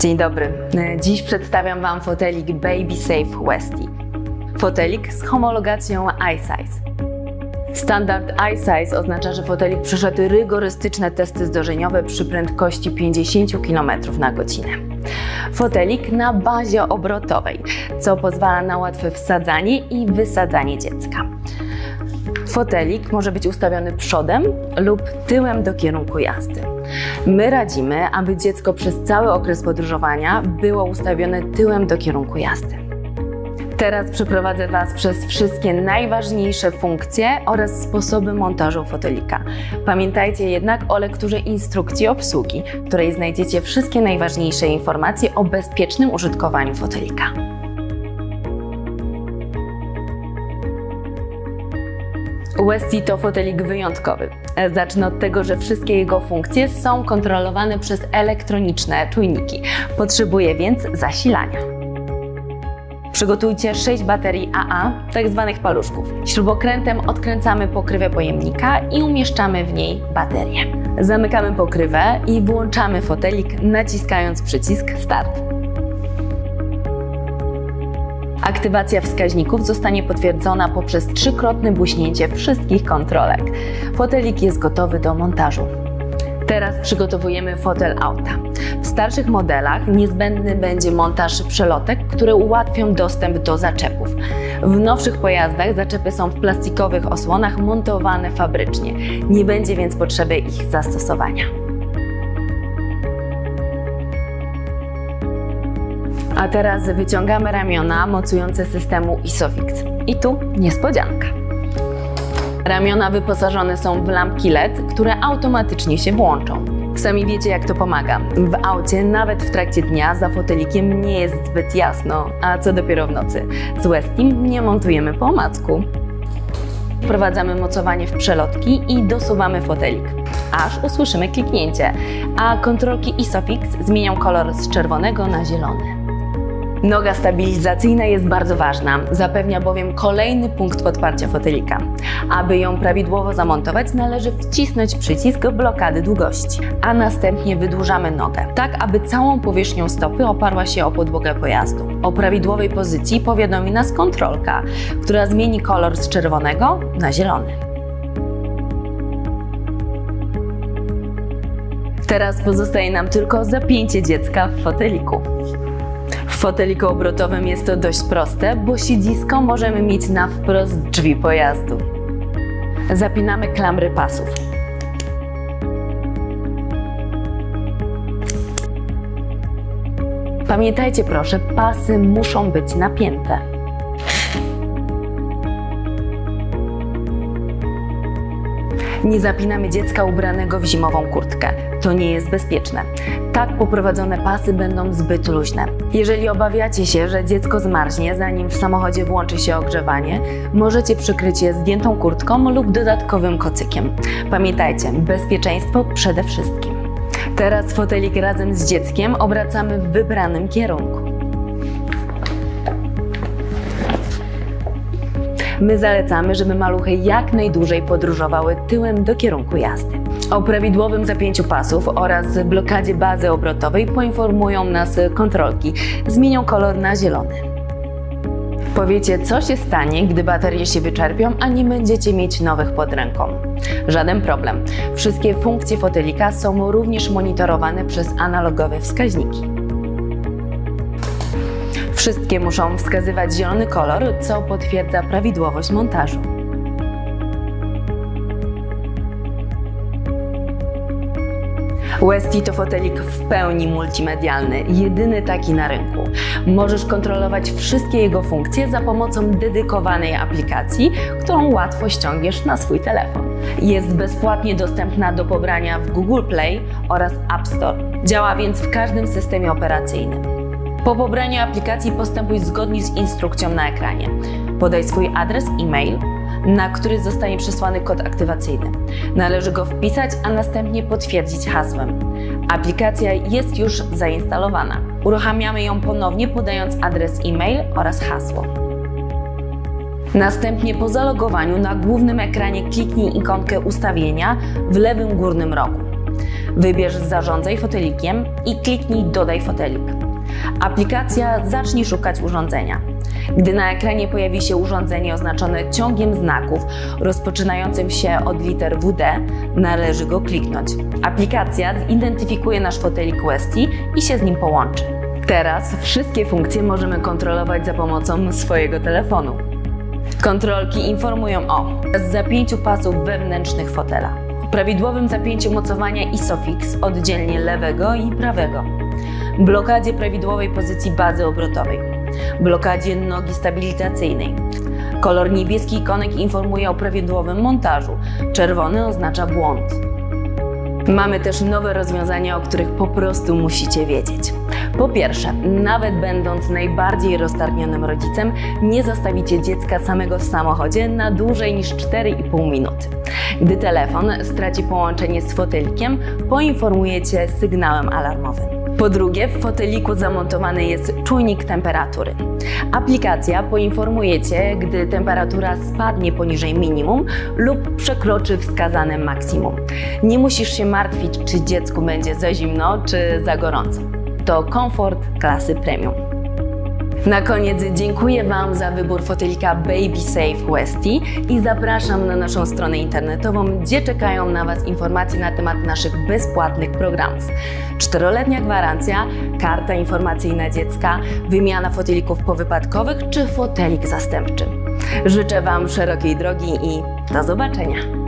Dzień dobry. Dziś przedstawiam Wam fotelik Baby Safe Westy. Fotelik z homologacją iSize. Standard iSize oznacza, że fotelik przeszedł rygorystyczne testy zderzeniowe przy prędkości 50 km na godzinę. Fotelik na bazie obrotowej, co pozwala na łatwe wsadzanie i wysadzanie dziecka. Fotelik może być ustawiony przodem lub tyłem do kierunku jazdy. My radzimy, aby dziecko przez cały okres podróżowania było ustawione tyłem do kierunku jazdy. Teraz przeprowadzę Was przez wszystkie najważniejsze funkcje oraz sposoby montażu fotelika. Pamiętajcie jednak o lekturze instrukcji obsługi, w której znajdziecie wszystkie najważniejsze informacje o bezpiecznym użytkowaniu fotelika. Westy to fotelik wyjątkowy. E, Zacznę od tego, że wszystkie jego funkcje są kontrolowane przez elektroniczne czujniki. Potrzebuje więc zasilania. Przygotujcie 6 baterii AA, tak zwanych paluszków. Śrubokrętem odkręcamy pokrywę pojemnika i umieszczamy w niej baterię. Zamykamy pokrywę i włączamy fotelik naciskając przycisk Start. Aktywacja wskaźników zostanie potwierdzona poprzez trzykrotne buśnięcie wszystkich kontrolek. Fotelik jest gotowy do montażu. Teraz przygotowujemy fotel auta. W starszych modelach niezbędny będzie montaż przelotek, które ułatwią dostęp do zaczepów. W nowszych pojazdach zaczepy są w plastikowych osłonach montowane fabrycznie. Nie będzie więc potrzeby ich zastosowania. A teraz wyciągamy ramiona mocujące systemu ISOFIX. I tu niespodzianka. Ramiona wyposażone są w lampki LED, które automatycznie się włączą. Sami wiecie, jak to pomaga. W aucie, nawet w trakcie dnia, za fotelikiem nie jest zbyt jasno, a co dopiero w nocy. Z Westim nie montujemy po omacku. Wprowadzamy mocowanie w przelotki i dosuwamy fotelik, aż usłyszymy kliknięcie, a kontrolki ISOFIX zmienią kolor z czerwonego na zielony. Noga stabilizacyjna jest bardzo ważna, zapewnia bowiem kolejny punkt podparcia fotelika. Aby ją prawidłowo zamontować, należy wcisnąć przycisk blokady długości, a następnie wydłużamy nogę, tak aby całą powierzchnią stopy oparła się o podłogę pojazdu. O prawidłowej pozycji powiadomi nas kontrolka, która zmieni kolor z czerwonego na zielony. Teraz pozostaje nam tylko zapięcie dziecka w foteliku. Foteliku obrotowym jest to dość proste, bo siedzisko możemy mieć na wprost drzwi pojazdu. Zapinamy klamry pasów. Pamiętajcie proszę, pasy muszą być napięte. Nie zapinamy dziecka ubranego w zimową kurtkę. To nie jest bezpieczne. Tak poprowadzone pasy będą zbyt luźne. Jeżeli obawiacie się, że dziecko zmarznie, zanim w samochodzie włączy się ogrzewanie, możecie przykryć je zdjętą kurtką lub dodatkowym kocykiem. Pamiętajcie, bezpieczeństwo przede wszystkim. Teraz fotelik razem z dzieckiem obracamy w wybranym kierunku. My zalecamy, żeby maluchy jak najdłużej podróżowały tyłem do kierunku jazdy. O prawidłowym zapięciu pasów oraz blokadzie bazy obrotowej poinformują nas kontrolki. Zmienią kolor na zielony. Powiecie, co się stanie, gdy baterie się wyczerpią, a nie będziecie mieć nowych pod ręką. Żaden problem. Wszystkie funkcje fotelika są również monitorowane przez analogowe wskaźniki. Wszystkie muszą wskazywać zielony kolor, co potwierdza prawidłowość montażu. Westy to fotelik w pełni multimedialny, jedyny taki na rynku. Możesz kontrolować wszystkie jego funkcje za pomocą dedykowanej aplikacji, którą łatwo ściągniesz na swój telefon. Jest bezpłatnie dostępna do pobrania w Google Play oraz App Store. Działa więc w każdym systemie operacyjnym. Po pobraniu aplikacji postępuj zgodnie z instrukcją na ekranie. Podaj swój adres e-mail, na który zostanie przesłany kod aktywacyjny. Należy go wpisać, a następnie potwierdzić hasłem. Aplikacja jest już zainstalowana. Uruchamiamy ją ponownie podając adres e-mail oraz hasło. Następnie po zalogowaniu na głównym ekranie kliknij ikonkę ustawienia w lewym górnym rogu. Wybierz Zarządzaj fotelikiem i kliknij Dodaj fotelik. Aplikacja zacznie szukać urządzenia. Gdy na ekranie pojawi się urządzenie oznaczone ciągiem znaków rozpoczynającym się od liter WD, należy go kliknąć. Aplikacja zidentyfikuje nasz fotelik Westy i się z nim połączy. Teraz wszystkie funkcje możemy kontrolować za pomocą swojego telefonu. Kontrolki informują o zapięciu pasów wewnętrznych fotela, prawidłowym zapięciu mocowania ISOFIX oddzielnie lewego i prawego, blokadzie prawidłowej pozycji bazy obrotowej, blokadzie nogi stabilizacyjnej. Kolor niebieski ikonek informuje o prawidłowym montażu, czerwony oznacza błąd. Mamy też nowe rozwiązania, o których po prostu musicie wiedzieć. Po pierwsze, nawet będąc najbardziej roztargnionym rodzicem, nie zostawicie dziecka samego w samochodzie na dłużej niż 4,5 minuty. Gdy telefon straci połączenie z fotelikiem, poinformujecie sygnałem alarmowym. Po drugie, w foteliku zamontowany jest czujnik temperatury. Aplikacja poinformuje Cię, gdy temperatura spadnie poniżej minimum lub przekroczy wskazane maksimum. Nie musisz się martwić, czy dziecku będzie za zimno, czy za gorąco. To komfort klasy premium. Na koniec dziękuję Wam za wybór fotelika Baby Safe Westy i zapraszam na naszą stronę internetową, gdzie czekają na Was informacje na temat naszych bezpłatnych programów. Czteroletnia gwarancja, karta informacyjna dziecka, wymiana fotelików powypadkowych czy fotelik zastępczy. Życzę Wam szerokiej drogi i do zobaczenia.